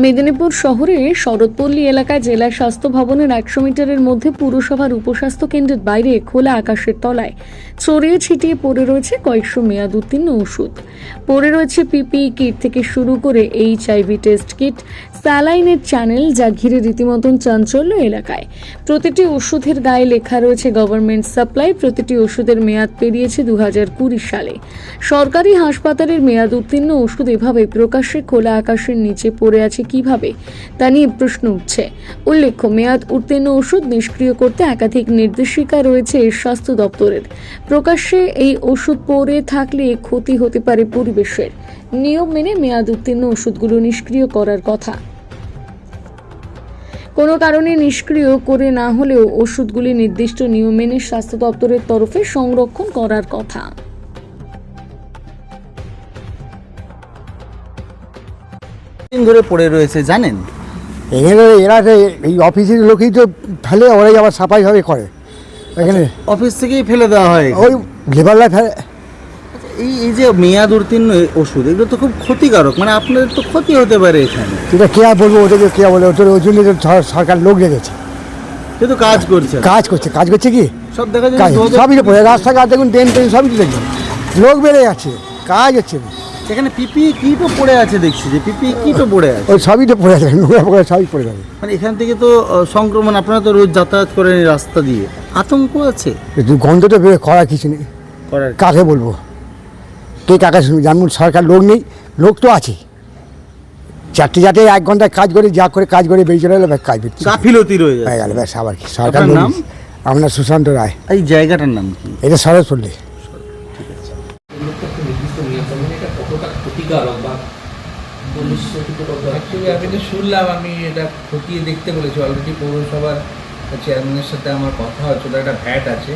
মেদিনীপুর শহরে শরৎপল্লী এলাকায় জেলা স্বাস্থ্য ভবনের একশো মিটারের মধ্যে পুরসভার উপস্বাস্থ্য কেন্দ্রের বাইরে খোলা আকাশের তলায় ছড়িয়ে ছিটিয়ে পড়ে রয়েছে কয়েকশো মেয়াদ উত্তীর্ণ ওষুধ। পড়ে রয়েছে পিপিই কিট থেকে শুরু করে এইচ আইভি টেস্ট কিট, স্যালাইনের চ্যানেল যা ঘিরে রীতিমতন চাঞ্চল্য এলাকায়। প্রতিটি ওষুধের গায়ে লেখা রয়েছে গভর্নমেন্ট সাপ্লাই, প্রতিটি ওষুধের মেয়াদ পেরিয়েছে দু সালে। সরকারি হাসপাতালের মেয়াদ উত্তীর্ণ ওষুধ এভাবে প্রকাশ্যে খোলা আকাশের নিচে পড়ে আছে কীভাবে? তা নিয়ে প্রশ্ন উঠছে। উল্লেখ্য, মেয়াদ উত্তীর্ণ ওষুধ নিষ্ক্রিয় করতে একাধিক নির্দেশিকা রয়েছে স্বাস্থ্য দপ্তরের। প্রকাশ্যে এই ওষুধ পড়ে থাকলে ক্ষতি হতে পারে পরিবেশের। নিয়ম মেনে মেয়াদ উত্তীর্ণ ওষুধগুলো নিষ্ক্রিয় করার কথা। কোনো কারণে নিষ্ক্রিয় করে না হলেও ওষুধগুলি নির্দিষ্ট নিয়ম মেনে স্বাস্থ্য দপ্তরের তরফে সংরক্ষণ করার কথা। দিন ধরে পড়ে রয়েছে জানেন? এখানে এরা এই অফিসের লোকই তো ফেলে ওরাই আবার সাফাইভাবে করে। এখানে অফিস থেকেই ফেলে দেওয়া হয় ওই লেবাররা ফেলে। এই এই যে মেয়াদ উত্তীর্ণ ওষুধ এগুলো তো খুব ক্ষতিকারক মানে আপনাদের তো ক্ষতি হতে পারে এখানে। সেটা কে আর বলব ওদেরকে কে বলে ওদের ওই জন্য সরকার লোক রেখেছে। কিন্তু কাজ করছে। কাজ করছে কাজ করছে কি? সব দেখা যাচ্ছে সবই পড়ে রাস্তাঘাট দেখুন ট্রেন ট্রেন সবই দেখুন। লোক বেড়ে যাচ্ছে কাজ হচ্ছে না। এখানে পিপি কিটও পড়ে আছে দেখছি যে পিপি কিটও পড়ে আছে? ওই সবই তো পড়ে যাবে নোংরা পড়ে সবই পড়ে যাবে। মানে এখান থেকে তো সংক্রমণ আপনারা তো রোজ যাতায়াত করেন এই রাস্তা দিয়ে। আতঙ্ক আছে? কিন্তু গন্ধ তো বের করার কিছু নেই। করার কাকে বলব? কে কাকে যেমন সরকার লোক নেই লোক তো আছে। চারটে চারটে এক ঘন্টায় কাজ করে যা করে কাজ করে বেরিয়ে চলে এলো ব্যাস কাজ গাফিলতি রয়ে গেল ব্যাস আবার কি? সরকার আপনার নাম? নাম সুশান্ত রায়। এই জায়গাটার নাম কি? এটা সরস পড়লে এগুলো তো একটা নির্দিষ্ট নিয়ম মানে এটা কতটা ক্ষতিকারক বা পরিস্থিতি কত আমি তো শুনলাম, আমি এটা খতিয়ে দেখতে বলেছি। অলরেডি পৌরসভার চেয়ারম্যানের সাথে আমার কথা হচ্ছে ওটা একটা ভ্যাট আছে।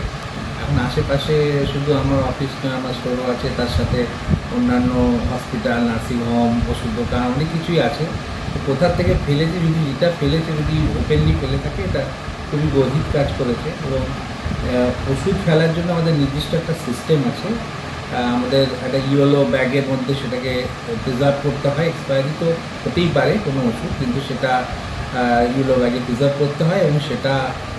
এখন আশেপাশে শুধু আমার অফিস নয়, আমার স্টোরও আছে, তার সাথে অন্যান্য হসপিটাল নার্সিংহোম ওষুধ দোকান, অনেক কিছুই আছে। তো কোথার থেকে ফেলেছে, যদি যেটা ফেলেছে, যদি ওপেনলি ফেলে থাকে, এটা খুবই গভীর কাজ করেছে। এবং ওষুধ ফেলার জন্য আমাদের নির্দিষ্ট একটা সিস্টেম আছে। আমাদের একটা ইয়েলো ব্যাগের মধ্যে সেটাকে প্রিজার্ভ করতে হয় এক্সপায়ারি তো হতেই পারে কোনো ওষুধ কিন্তু সেটা ইয়েলো ব্যাগে প্রিজার্ভ করতে হয় এবং সেটা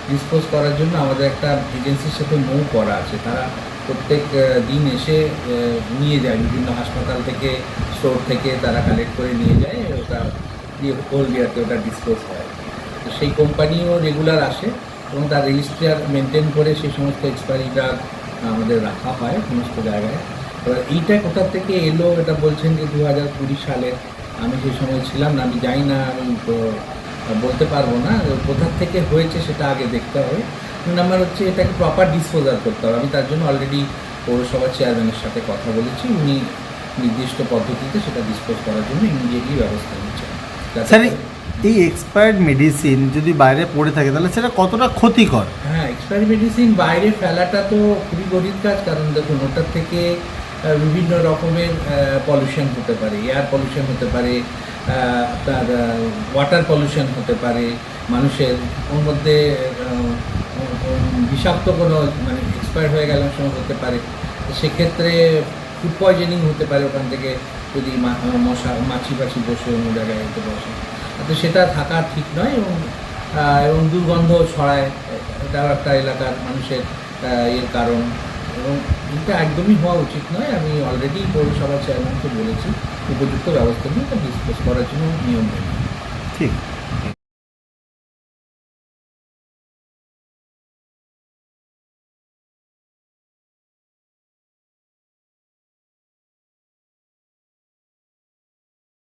ডিসপোজ করার জন্য আমাদের একটা এজেন্সির সাথে মৌ করা আছে। তারা প্রত্যেক দিন এসে নিয়ে যায়, বিভিন্ন হাসপাতাল থেকে, স্টোর থেকে তারা কালেক্ট করে নিয়ে যায়, ওটা দিয়ে হোল ইয়ারতে ওটা ডিসপোজ হয়। তো সেই কোম্পানিও রেগুলার আসে এবং তার রেজিস্ট্রার মেনটেন করে সেই সমস্ত এক্সপায়ারি এক্সপায়ারিটা আমাদের রাখা হয় সমস্ত জায়গায়। এবার এইটা কোথা থেকে এলো? এটা বলছেন যে দু হাজার কুড়ি সালে। আমি সেই সময় ছিলাম না আমি জানি না আমি তো বলতে পারব না কোথার থেকে হয়েছে সেটা আগে দেখতে হবে। নাম্বার হচ্ছে এটাকে প্রপার ডিসপোজাল করতে হবে। আমি তার জন্য অলরেডি পৌরসভা চেয়ারম্যানের সাথে কথা বলেছি। উনি নির্দিষ্ট পদ্ধতিতে সেটা ডিসপোজ করার জন্য ইমিডিয়েটলি ব্যবস্থা নিচ্ছেন। স্যার এই এক্সপায়ার্ড মেডিসিন যদি বাইরে পড়ে থাকে, তাহলে সেটা কতটা ক্ষতিকর? হ্যাঁ এক্সপায়ারি মেডিসিন বাইরে ফেলাটা তো খুবই গরিব কাজ, কারণ দেখুন, ওটার থেকে বিভিন্ন রকমের পলিউশন হতে পারে এয়ার পলিউশন হতে পারে আপনার ওয়াটার পলিউশন হতে পারে, মানুষের ওর মধ্যে বিষাক্ত কোনো মানে এক্সপায়ার হয়ে গেলে সময় হতে পারে। সেক্ষেত্রে ফুড পয়জনিং হতে পারে ওখান থেকে, যদি মশা মাছি পাছি বসে অন্য জায়গায় হতে বসে। তো সেটা থাকা ঠিক নয় এবং এবং দুর্গন্ধ ছড়ায় এটাও একটা এলাকার মানুষের এর কারণ। এবং এটা একদমই হওয়া উচিত নয়। আমি অলরেডি পৌরসভা চেয়ারম্যানকে বলেছি, উপযুক্ত ব্যবস্থা নিয়ে এটা ডিসপোজ করার জন্য নিয়ম ঠিক।